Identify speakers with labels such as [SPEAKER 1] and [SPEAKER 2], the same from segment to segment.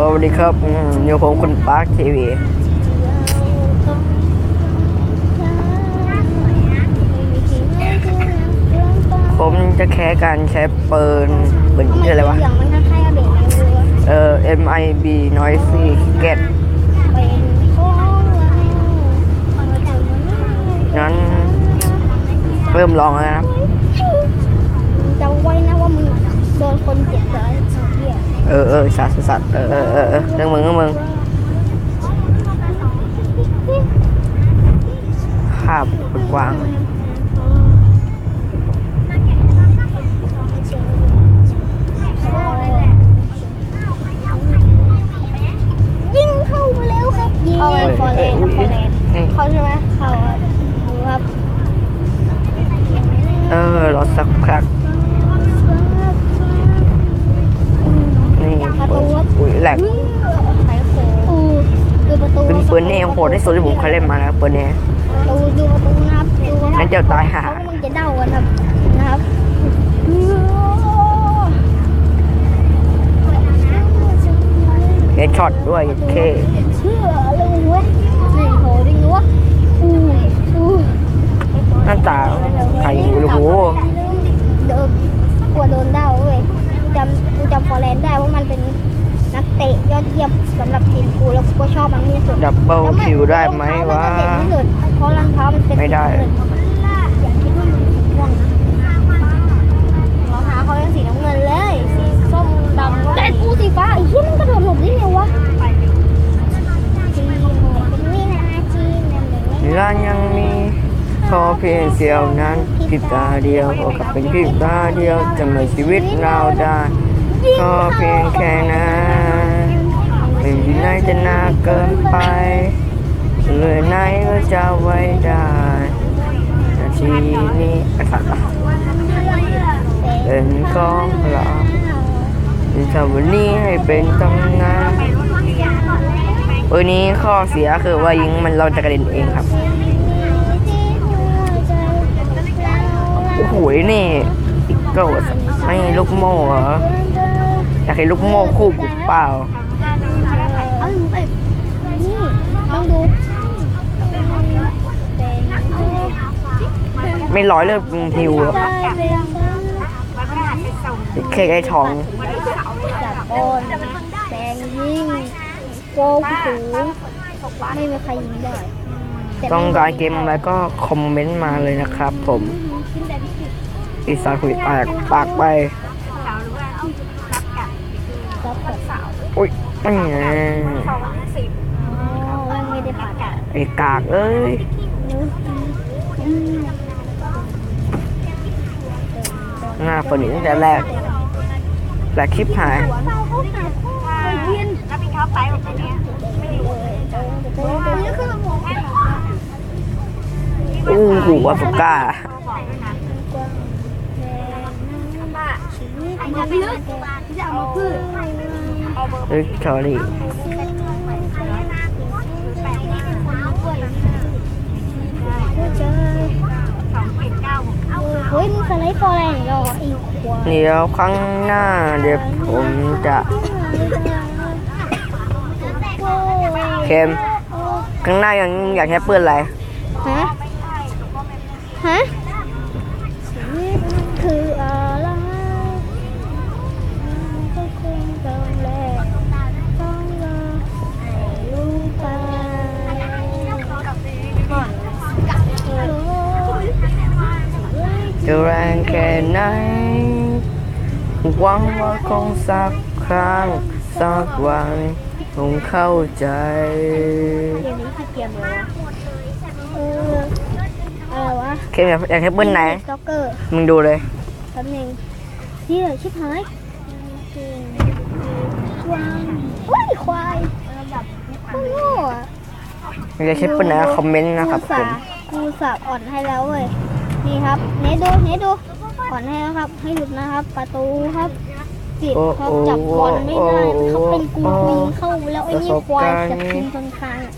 [SPEAKER 1] สวัสดีครับอยู่ผมคุณปาร์คทีวีผมจะแค่การใช้ปืนปืนอะไรวะ
[SPEAKER 2] เหลืองมันคล้ายๆกับเบรกในเอ
[SPEAKER 1] เอ MIB Noisy Get
[SPEAKER 2] เป็นของเรา
[SPEAKER 1] งั้นเริ่มลองแล้วนะครับ
[SPEAKER 2] จะไว้นะว่ามึงโดนคนเจ็บเลย เอ
[SPEAKER 1] อเออสัตว์สัตว์เออเออเออเรื่องมึงเรื่องมึงภาพกว้าง
[SPEAKER 2] ยิงเข้ามาแล้วครับยิง
[SPEAKER 1] เอ้ย
[SPEAKER 2] ฟอร์แลนด์
[SPEAKER 1] เอ้ย
[SPEAKER 2] ฟอร์แลน
[SPEAKER 1] เอ้ย
[SPEAKER 2] เขาใช่ไหมเขาครับ
[SPEAKER 1] เออรอสักพักนี่เปิดอุ้ยแหลก
[SPEAKER 2] ไขโค้งดูประตู
[SPEAKER 1] เป็นปืนนี่โหดที่สุดที่ผมเคยเล่นมาแล้วปืนนี้
[SPEAKER 2] ดูดูประตูนะครับดูครับ
[SPEAKER 1] งั้นเดี๋ยวตายห่า
[SPEAKER 2] เขากำลังจะเดากันครับนะครับ
[SPEAKER 1] เฮดช็อตด้วยเค
[SPEAKER 2] เชื่อเลยเว้ยนี่โหจริงวะอู้อู้
[SPEAKER 1] หน้าตาใครโอ้โด
[SPEAKER 2] ดับ
[SPEAKER 1] เบิลคิวได้ไหมวะ
[SPEAKER 2] รองเท้ามันก็เด่นที่สุดเพราะรองเท้ามันเป็น
[SPEAKER 1] ไม่ได้
[SPEAKER 2] สีน้ำเงินอย่าคิดว่ามันม่วงนะรองเท้าเขาเป็นสีน้ำเงินเลย สีส้มดำแต่กูสีฟ้าไอ้เหี้ยมันกระโดดหลบได้ไงวะจีนเป็นวินาทีนั่นเอง
[SPEAKER 1] ร้านยังมีพอเพียงเสียวนั้นพริบตาเดียวพอกับเป็นพริบตาเดียวจะมาชีวิตเราได้พอเพียงแค่นั้น ไม่มีไหนจะน่าเกินไปเลยไหนก็จะไว้ได้นาทีนี้ไอ้สัตว์อะเป็นของเราจะวันนี้ให้เป็นตำนานวันนี้ข้อเสียคือว่ายิงมันเราจะกระเด็นเองครับ โอ้โหนี่อีกโกรธไม่ลูกโม่เหรออยากเห็นลูกโม่คู่กูเปล่า
[SPEAKER 2] ต้องดู
[SPEAKER 1] ไม่ร้อยเลือดพิวหรอกเคกไอ้ทอง
[SPEAKER 2] จับบอลแบงยิงโกสูงไม่มีใครยิงได้แต่
[SPEAKER 1] ต้องการเกมอะไรก็คอมเมนต์มาเลยนะครับผมอีสานคุยแตกปากไป
[SPEAKER 2] ซับกับสาว
[SPEAKER 1] อุ้ยนี่ไง
[SPEAKER 2] อ๋อไม่ ไอ้
[SPEAKER 1] กากเอ้ยหน้าคนนี้ตั้งแต่แรกแต่คลิปหาย
[SPEAKER 2] แล้วมีเขาไปแบบนี้อู้หู
[SPEAKER 1] วาสุก้า
[SPEAKER 2] อย่าไปลึกามาพืช
[SPEAKER 1] เอ้ยชอรี่
[SPEAKER 2] เฮ้ยมึงสไลด์ฟอร์แรงเหรอไอ้ควาย
[SPEAKER 1] เดี๋ยวครั้งหน้าเดี๋ยวผมจะเค็มครั้งหน้ายังอยากใช้ปืนอะไร
[SPEAKER 2] ฮะฮะ
[SPEAKER 1] จะแรงแค่ไหน หวังว่าคงสักครั้ง สักวันคงเข้าใจ
[SPEAKER 2] เกมนี้คือเกมอะไรวะเอออะไรวะ
[SPEAKER 1] เค็มอยากอยากใช้ปืนไหน
[SPEAKER 2] สต็อกเกอร์
[SPEAKER 1] มึงดูเลย
[SPEAKER 2] แป๊บนึงเฮียชิบหายควายโอ้ยควายโอ้โง่อะ
[SPEAKER 1] อยากใช้ปืนไหนคอมเมนต์นะครับผ
[SPEAKER 2] กูสามกูสับอ่อนให้แล้วเว้ย นี่ครับเนดูเนดูอ่อนให้แล้วครับ ให้หยุดนะครับ ประตูครับปิดครับจับบอลไม่ได้เขาเป็นกูกูยิงเข้าแล้วไอ้นี่ควายจะพิมพ์ตรงทางอะ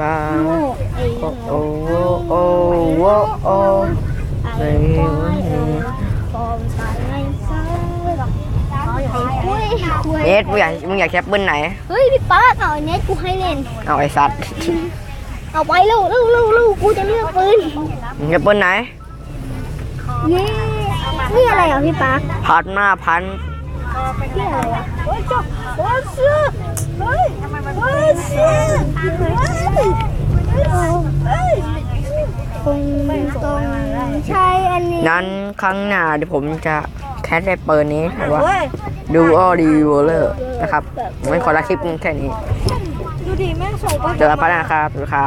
[SPEAKER 1] มา
[SPEAKER 2] โง่ไอ้
[SPEAKER 1] โอ้
[SPEAKER 2] โง่
[SPEAKER 1] โอ้โอ้โอ้โอ้
[SPEAKER 2] ไอ้ควายเออฟอร์มตายไงซ้ายไอ้คุยคุยให้
[SPEAKER 1] เนทมึงอยากมึงอยากแคปเบิ้ลไหน
[SPEAKER 2] เฮ้ยพี่ป้าเอาไอ้เน็ตกูให้เล่น
[SPEAKER 1] เอาไอ้สัตว์
[SPEAKER 2] เอาไปเร็วเร็วเร็วเร็วกูจะเลือกปืน
[SPEAKER 1] มึงแคปเบิ้ลไหน
[SPEAKER 2] เย้นี่อะไรอะพี่ป้า
[SPEAKER 1] พันหน้าพัน
[SPEAKER 2] นี่อะไรอะโอ้ยจ้าโอ้ยซื้อเฮ้ยโอ้ยซื้อเฮ้ยเฮ้ยคงต้องใช้อันนี้
[SPEAKER 1] นั้นครั้งหน้าเดี๋ยวผมจะแคสได้เปิดนี้แต่ว่าดูออดีวอลเลอร์นะครับไม่ขอละคลิปแค่นี้
[SPEAKER 2] ดูดิแม่งส่งไป
[SPEAKER 1] เจอกันไปแล้วนะครับสวัสดีครับ